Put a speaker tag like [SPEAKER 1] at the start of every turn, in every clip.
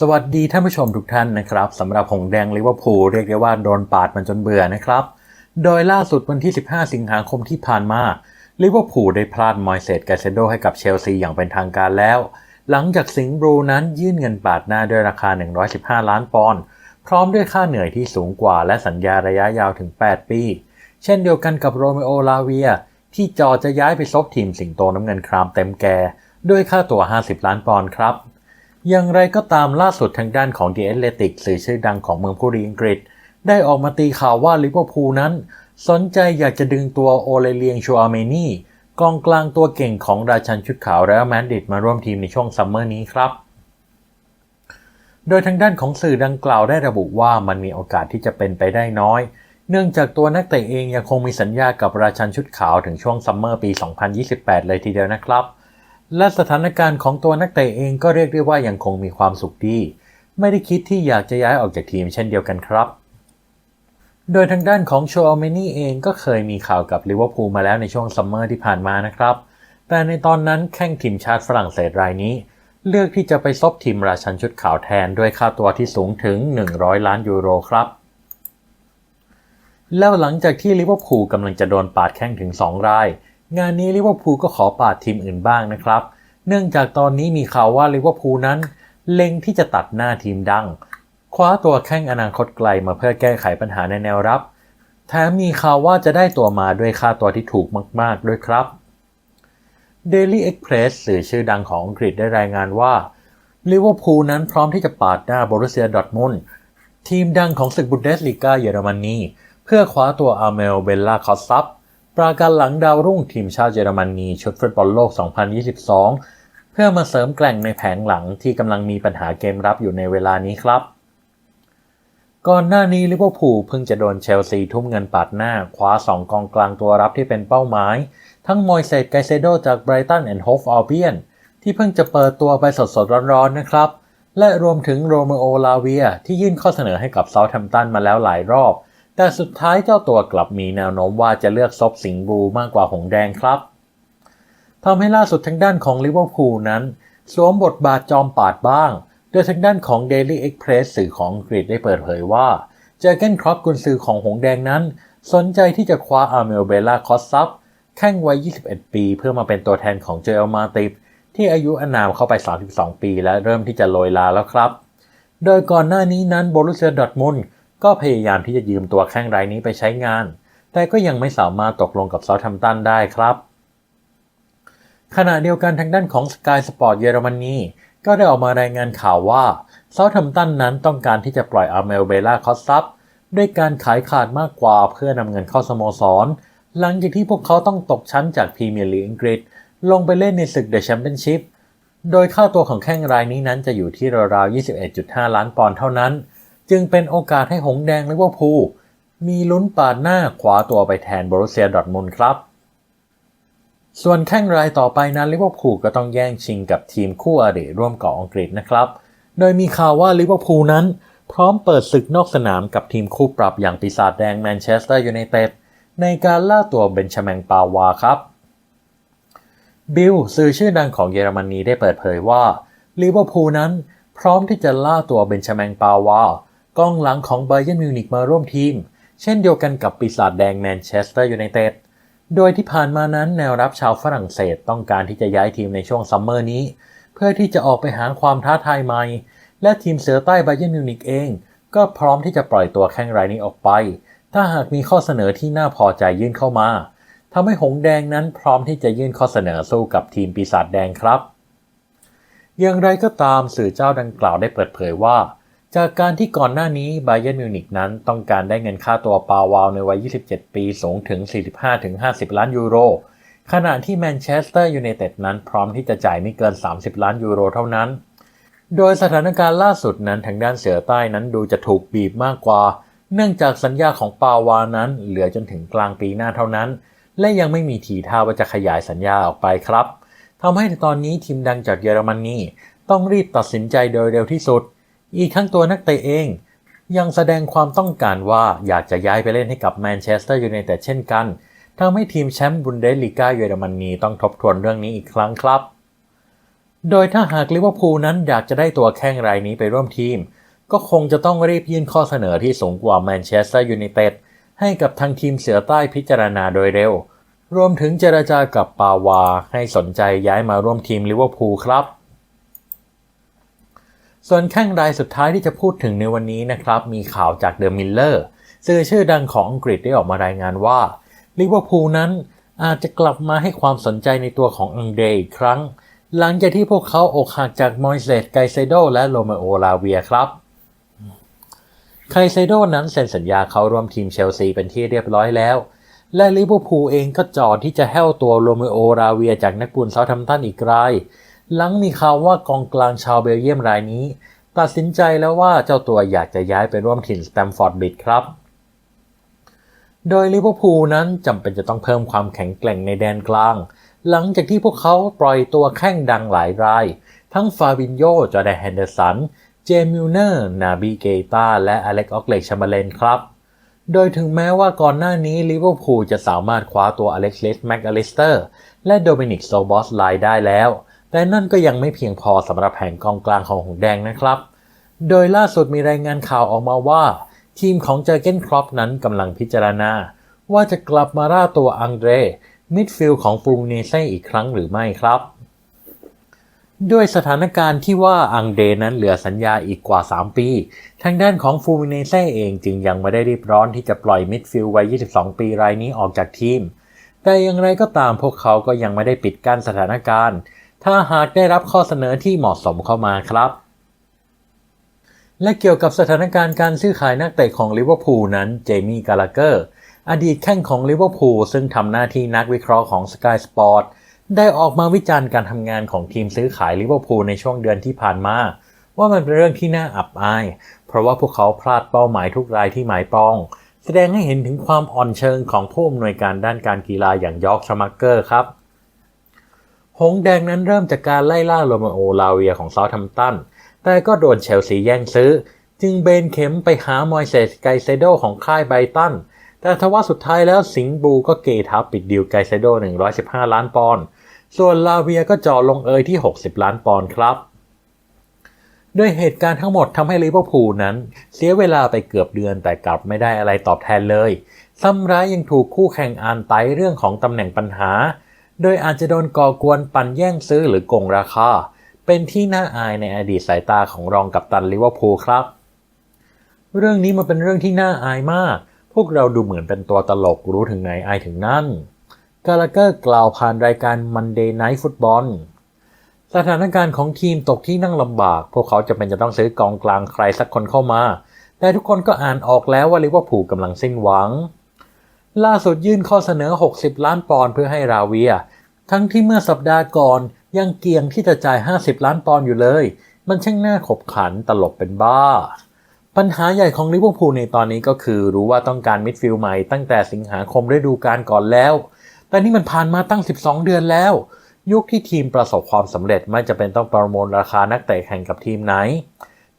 [SPEAKER 1] สวัสดีท่านผู้ชมทุกท่านนะครับสำหรับหงแดงลิเวอร์พูลเรียกได้ว่าโดนปาดมันจนเบื่อนะครับ โดยล่าสุดวันที่ 15 สิงหาคมที่ผ่านมาลิเวอร์พูลได้พลาดมอยเซตกาเซโดให้กับเชลซีอย่างเป็นทางการแล้ว หลังจากสิงห์บลูนั้นยื่นเงินปาดหน้าด้วยราคา 115 ล้านปอนด์พร้อมด้วยค่าเหนื่อยที่สูงกว่าและสัญญาระยะยาวถึง 8 ปี เช่นเดียวกันกับโรเมโอลาเวีย ที่จอจะย้ายไปซบทีมสิงโตน้ำเงินครามเต็มแก่ด้วยค่าตัว50 ล้านปอนด์ครับ อย่างไรก็ตามล่าสุดทางด้านของ The Athletic สื่อชื่อดังของเมืองผู้ดีอังกฤษ ได้ออกมาตีข่าวว่าลิเวอร์พูลนั้น สนใจอยากจะดึงตัวโอเลเลียงชัวเมนี่กองกลางตัวเก่งของราชันชุดขาวและแมนดิตมาร่วมทีมในช่วงซัมเมอร์นี้ครับ โดยทางด้านของสื่อดังกล่าวได้ระบุว่ามันมีโอกาสที่จะเป็นไปได้น้อย เนื่องจากตัวนักเตะเองยังคงมีสัญญากับราชันชุดขาวถึงช่วงซัมเมอร์ปี 2028 เลยทีเดียวนะครับ และสถานการณ์ของตัวนักเตะเองก็เรียกได้ว่ายังคงมีความสุขดี ไม่ได้คิดที่อยากจะย้ายออกจากทีมเช่นเดียวกันครับ โดยทางด้านของโชอเมนี่เองก็เคยมีข่าวกับลิเวอร์พูลมาแล้วในช่วงซัมเมอร์ที่ผ่านมานะครับ แต่ในตอนนั้นแข่งทีมชาติฝรั่งเศสรายนี้ เลือกที่จะไปซบทีมราชันชุดขาวแทนด้วยค่าตัวที่สูงถึง 100 ล้านยูโรครับแล้วหลังจากที่ลิเวอร์พูลกำลังจะโดนปาดแข้งถึง 2 ราย งานนี้ลิเวอร์พูลก็ขอปาดทีมอื่นบ้างนะครับ เนื่องจากตอนนี้มีข่าวว่าลิเวอร์พูลนั้น เล็งที่จะตัดหน้าทีมดัง คว้าตัวแข้งอนาคตไกลมาเพื่อแก้ไขปัญหาในแนวรับ แถมมีข่าวว่าจะได้ตัวมาด้วยค่าตัวที่ถูกมาก ๆ ด้วยครับ Daily Express สื่อชื่อดังของอังกฤษได้รายงานว่าลิเวอร์พูลนั้นพร้อมที่จะปาดหน้าบรูเซียดอทมุนทีมดังของศึกบุนเดสลีกาเยอรมนีเพื่อคว้าตัวอาเมลเบลลาคอสซับ ปราการหลังดาวรุ่งทีมชาติเยอรมนีชุดฟุตบอลโลก 2022 เพื่อมาเสริมแกล่งในแผงหลังที่กำลังมีปัญหาเกมรับอยู่ในเวลานี้ครับ ก่อนหน้านี้ลิเวอร์พูลเพิ่งจะโดนเชลซีทุ่มเงินปาดหน้า คว้าสองกองกลางตัวรับที่เป็นเป้าหมาย ทั้งมอยเซตไกเซโดจากไบรตันแอนด์โฮฟอัลเบียนที่เพิ่งจะเปิดตัวไปสดๆร้อนๆนะครับและรวมถึงโรเมโอลาเวียที่ยื่นข้อเสนอให้กับเซาท์แฮมป์ตันมาแล้วหลายรอบ แต่สุดท้ายเจ้าตัวกลับมีแนวโน้มว่าจะเลือกซบสิงห์บลูมากกว่าหงแดงครับทำให้ล่าสุดทางด้านของลิเวอร์พูลนั้น สวมบทบาทจอมปาดบ้าง โดยทางด้านของ Daily Express สื่อของอังกฤษได้เปิดเผยว่า เจอเกนครอปกุนซือของหงแดงนั้น สนใจที่จะคว้าอาร์เมลเบล่าคอสซับแข่งวัย 21 ปี เพื่อมาเป็นตัวแทนของเจอลมาติฟที่อายุอนามเข้าไป 32 ปี และเริ่มที่จะโรยลาแล้วครับ โดยก่อนหน้านี้นั้นโบรุเซียดอทมุน ก็พยายามที่จะยืมตัวแข้งรายนี้ไปใช้งาน แต่ก็ยังไม่สามารถตกลงกับเซาท์แฮมป์ตันได้ครับ ขณะเดียวกันทางด้านของ Sky Sport เยอรมนีก็ได้ออกมารายงานข่าวว่าเซาท์แฮมป์ตันนั้นต้องการที่จะปล่อยอาร์เมลเบล่าคอสซับด้วยการขายขาดมากกว่าเพื่อนำเงินเข้าสโมสร หลังจากที่พวกเขาต้องตกชั้นจากพรีเมียร์ลีกอังกฤษ ลงไปเล่นในศึกเดอะแชมเปี้ยนชิพโดยค่าตัวของแข้งรายนี้นั้นจะอยู่ที่ราวๆ21.5 ล้านปอนด์เท่านั้น จึงเป็นโอกาสให้หงแดงลิเวอร์พูลมีลุ้นปาดหน้าขวาตัวไปแทนบรูเซียดอทมุนครับ ส่วนแข้งรายต่อไปนั้นลิเวอร์พูลก็ต้องแย่งชิงกับทีมคู่อริร่วมเกาะอังกฤษนะครับ โดยมีข่าวว่าลิเวอร์พูลนั้น พร้อมเปิดศึกนอกสนามกับทีมคู่ปรับอย่างปีศาจแดงแมนเชสเตอร์ยูไนเต็ดในการล่าตัวเบนชาแมงปาวาครับ บิลสื่อชื่อดังของเยอรมนีได้เปิดเผยว่าลิเวอร์พูลนั้นพร้อมที่จะล่าตัวเบนชาแมงปาวา กองหลังของไบเยนมิวนิกมาร่วมทีม เช่นเดียวกันกับปีศาจแดงแมนเชสเตอร์ยูไนเต็ดโดยที่ผ่านมานั้นแนวรับชาวฝรั่งเศสต้องการที่จะย้ายทีมในช่วงซัมเมอร์นี้ เพื่อที่จะออกไปหาความท้าทายใหม่ และทีมเสือใต้ไบเยนมิวนิกเอง ก็พร้อมที่จะปล่อยตัวแข้งรายนี้ออกไป ถ้าหากมีข้อเสนอที่น่าพอใจยื่นเข้ามาทำให้หงแดงนั้นพร้อมที่จะยื่นข้อเสนอสู้กับทีมปีศาจแดงครับ อย่างไรก็ตามสื่อเจ้าดังกล่าวได้เปิดเผยว่า จากการที่ก่อนหน้านี้ไบเยนมิวนิกนั้นต้องการได้เงินค่าตัวปาวาวในวัย 27 ปีสูงถึง 45-50 ล้านยูโร ขณะที่แมนเชสเตอร์ยูไนเต็ดนั้นพร้อมที่จะจ่ายไม่เกิน 30 ล้านยูโรเท่านั้น โดยสถานการณ์ล่าสุดนั้นทางด้านเสือใต้นั้นดูจะถูกบีบมากกว่า เนื่องจากสัญญาของปาวานั้นเหลือจนถึงกลางปีหน้าเท่านั้น และยังไม่มีทีท่าว่าจะขยายสัญญาออกไปครับทำให้ตอนนี้ทีมดังจากเยอรมนีต้องรีบตัดสินใจโดยเร็วที่สุด อีกทั้งตัวนักเตะเอง ยังแสดงความต้องการว่าอยากจะย้ายไปเล่นให้กับแมนเชสเตอร์ยูไนเต็ดเช่นกันทำให้ทีมแชมป์บุนเดสลีกาเยอรมนีต้องทบทวนเรื่องนี้อีกครั้งครับ โดยถ้าหากลิเวอร์พูลนั้นอยากจะได้ตัวแข้งรายนี้ไปร่วมทีม ก็คงจะต้องรีบยื่นข้อเสนอที่สูงกว่าแมนเชสเตอร์ยูไนเต็ดให้กับทางทีมเสือใต้พิจารณาโดยเร็ว รวมถึงเจรจากับปาวาให้สนใจย้ายมาร่วมทีมลิเวอร์พูลครับ ส่วนแข้งรายสุดท้ายที่จะพูดถึงในวันนี้นะครับ มีข่าวจากเดอะมิลเลอร์สื่อชื่อดังของอังกฤษได้ออกมารายงานว่าลิเวอร์พูลนั้นอาจจะกลับมาให้ความสนใจในตัวของอังเดรอีกครั้ง หลังจากที่พวกเขาอกหักจากมอยเซสไกเซโดและโรเมโอลาเวียครับไคเซโดนั้นเซ็นสัญญาเขาร่วมทีมเชลซีเป็นที่เรียบร้อยแล้ว และลิเวอร์พูลเองก็จอดที่จะแห้วตัวโรเมโอราเวียจากนักบุญเซาท์แฮมตันอีกราย หลังมีข่าวว่ากองกลางชาวเบลเยียมรายนี้ ตัดสินใจแล้วว่าเจ้าตัวอยากจะย้ายไปร่วมถิ่นสแตมฟอร์ดบิดครับ โดยลิเวอร์พูลนั้นจำเป็นจะต้องเพิ่มความแข็งแกร่งในแดนกลาง หลังจากที่พวกเขาปล่อยตัวแข้งดังหลายราย ทั้งฟาบินโยจอร์แดนแฮนเดอร์สัน เจมิลเนอร์ นาบีเกตาและอเล็กออกเลชมาเลนครับโดยถึงแม้ว่าก่อนหน้านี้ลิเวอร์พูลจะสามารถคว้าตัวอเล็กซ์เลสแม็กอลิสเตอร์และโดมินิกโซบอสไลได้แล้ว แต่นั่นก็ยังไม่เพียงพอสำหรับแผงกองกลางของหงแดงนะครับ โดยล่าสุดมีรายงานข่าวออกมาว่า ทีมของเจอเกนครอปนั้นกำลังพิจารณา ว่าจะกลับมาล่าตัวอังเดรมิดฟิลด์ของฟูเนเซ่อีกครั้งหรือไม่ครับ ด้วยสถานการณ์ที่ว่าอังเดนั้นเหลือสัญญาอีกกว่า 3 ปี ทางด้านของฟูมิเนเซ่เองจึงยังไม่ได้รีบร้อนที่จะปล่อยมิดฟิลด์วัย 22 ปีรายนี้ออกจากทีม แต่อย่างไรก็ตามพวกเขาก็ยังไม่ได้ปิดกั้นสถานการณ์ ถ้าหากได้รับข้อเสนอที่เหมาะสมเข้ามาครับ และเกี่ยวกับสถานการณ์การซื้อขายนักเตะของลิเวอร์พูลนั้นเจมี่กาลาเกอร์อดีตแข้งของลิเวอร์พูลซึ่งทำหน้าที่นักวิเคราะห์ของ Sky Sport ได้ออกมาวิจารณ์การทำงานของทีมซื้อขายลิเวอร์พูลในช่วงเดือนที่ผ่านมา ว่ามันเป็นเรื่องที่น่าอับอาย เพราะว่าพวกเขาพลาดเป้าหมายทุกรายที่หมายปอง แสดงให้เห็นถึงความอ่อนเชิงของผู้อำนวยการด้านการกีฬาอย่างยอร์กชมักเกอร์ครับ หงแดงนั้นเริ่มจากการไล่ล่าโรมาโอลาเวียของเซาท์แฮมป์ตัน แต่ก็โดนเชลซีแย่งซื้อ จึงเบนเข็มไปหามอยเซสไกเซโดของค่ายไบตัน แต่ทว่าสุดท้ายแล้วสิงบูก็เกทับปิดดีลไกเซโด 115 ล้านปอนด์ ส่วนลาเวียก็จ่อลงเอยที่ 60 ล้านปอนด์ครับ ด้วยเหตุการณ์ทั้งหมดทำให้ลิเวอร์พูลนั้น เสียเวลาไปเกือบเดือนแต่กลับไม่ได้อะไรตอบแทนเลยซ้ำร้ายยังถูกคู่แข่งอ่านไตเรื่องของตำแหน่งปัญหา โดยอาจจะโดนก่อกวนปั่นแย่งซื้อหรือโกงราคา เป็นที่น่าอายในอดีตสายตาของรองกัปตันลิเวอร์พูลครับ เรื่องนี้มันเป็นเรื่องที่น่าอายมาก พวกเราดูเหมือนเป็นตัวตลกรู้ถึงไหนอายถึงนั่น กาลาเกอร์กล่าวผ่านรายการ Monday Night Football สถานการณ์ของทีมตกที่นั่งลำบาก พวกเขาจะเป็นจะต้องซื้อกองกลางใครสักคนเข้ามา แต่ทุกคนก็อ่านออกแล้วว่าลิเวอร์พูลกำลังสิ้นหวัง ล่าสุดยื่นข้อเสนอ 60 ล้านปอนด์เพื่อให้ราเวีย ทั้งที่เมื่อสัปดาห์ก่อนยังเกียงที่จะจ่าย 50 ล้านปอนด์อยู่เลย มันช่างน่าขบขันตลกเป็นบ้า ปัญหาใหญ่ของลิเวอร์พูลในตอนนี้ก็คือรู้ว่าต้องการมิดฟิลด์ใหม่ตั้งแต่สิงหาคมฤดูกาลก่อนแล้ว แต่นี่มันผ่านมาตั้ง 12 เดือนแล้ว ยุคที่ทีมประสบความสำเร็จไม่จะเป็นต้องประมูลราคานักเตะแข่งกับทีมไหน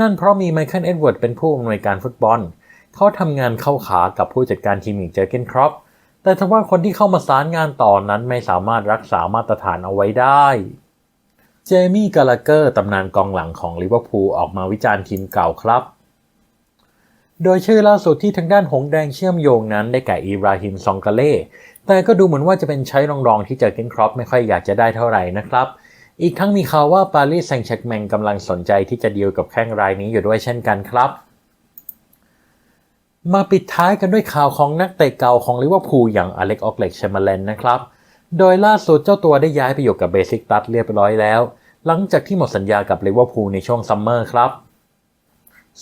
[SPEAKER 1] นั่นเพราะมีไมเคิลเอ็ดเวิร์ดเป็นผู้อำนวยการฟุตบอล เขาทำงานเข้าขากับผู้จัดการทีมอย่างเจอเกนครอปแต่ทว่าคนที่เข้ามาสารงานต่อนนั้นไม่สามารถรักษามาตรฐานเอาไว้ได้ เจมี่กาลาเกอร์ตำนานกองหลังของลิเวอร์พูลออกมาวิจารณ์ทีมเก่าครับ โดยชื่อล่าสุดที่ทางด้านหงแดงเชื่อมโยงนั้นได้แก่อิบราฮิมซองกาเล่แต่ก็ดูเหมือนว่าจะเป็นใช้รองๆที่เจอเกนครอปไม่ค่อยอยากจะได้เท่าไหร่นะครับ อีกทั้งมีข่าวว่าปารีสแซงต์แชร์กแมงกำลังสนใจที่จะดีลกับแข้งรายนี้อยู่ด้วยเช่นกันครับ มาปิดท้ายกันด้วยข่าวของนักเตะเก่าของลิเวอร์พูลอย่างอเล็กออกเล็กเชมาเลนนะครับ โดยล่าสุดเจ้าตัวได้ย้ายไปอยู่กับเบซิกตัสเรียบร้อยแล้ว หลังจากที่หมดสัญญากับลิเวอร์พูลในช่วงซัมเมอร์ครับ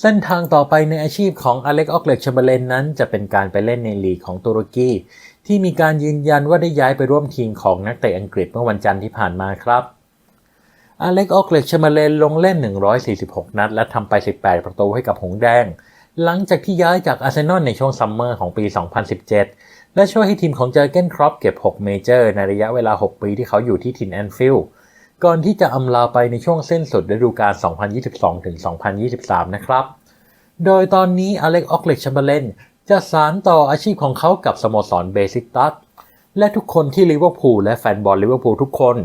[SPEAKER 1] เส้นทางต่อไปในอาชีพของอเล็กออกเล็กเชมาเลนนั้นจะเป็นการไปเล่นในลีกของตุรกีที่มีการยืนยันว่าได้ย้ายไปร่วมทีมของนักเตะอังกฤษเมื่อวันจันทร์ที่ผ่านมาครับอเล็กออกเล็กเชมาเลนลงเล่น 146 นัด และทำไป 18 ประตูให้กับหงแดง หลังจากที่ย้ายจากอาร์เซนอลในช่วงซัมเมอร์ของปี 2017 และช่วยให้ทีมของเจอร์เกนครอปเก็บ 6 เมเจอร์ในระยะเวลา 6 ปีที่เขาอยู่ที่ทินแอนฟิลด์ก่อนที่จะอำลาไปในช่วงเส้นสุดฤดูกาล 2022-2023 นะครับ โดยตอนนี้อเล็กออกเล็กแชมเบเลนจะสานต่ออาชีพของเขากับสโมสรเบซิตัสและทุกคนที่ลิเวอร์พูลและแฟนบอลลิเวอร์พูลทุกคน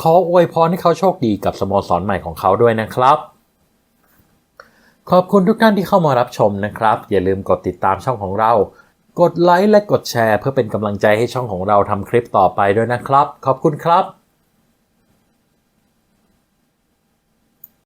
[SPEAKER 1] ขออวยพรให้เขาโชคดีกับสโมสรใหม่ของเขาด้วยนะครับ ขอบคุณทุกท่านที่เข้ามารับชมนะครับ อย่าลืมกดติดตามช่องของเรา กดไลค์และกดแชร์ เพื่อเป็นกำลังใจให้ช่องของเราทำคลิปต่อไปด้วยนะครับ ขอบคุณครับ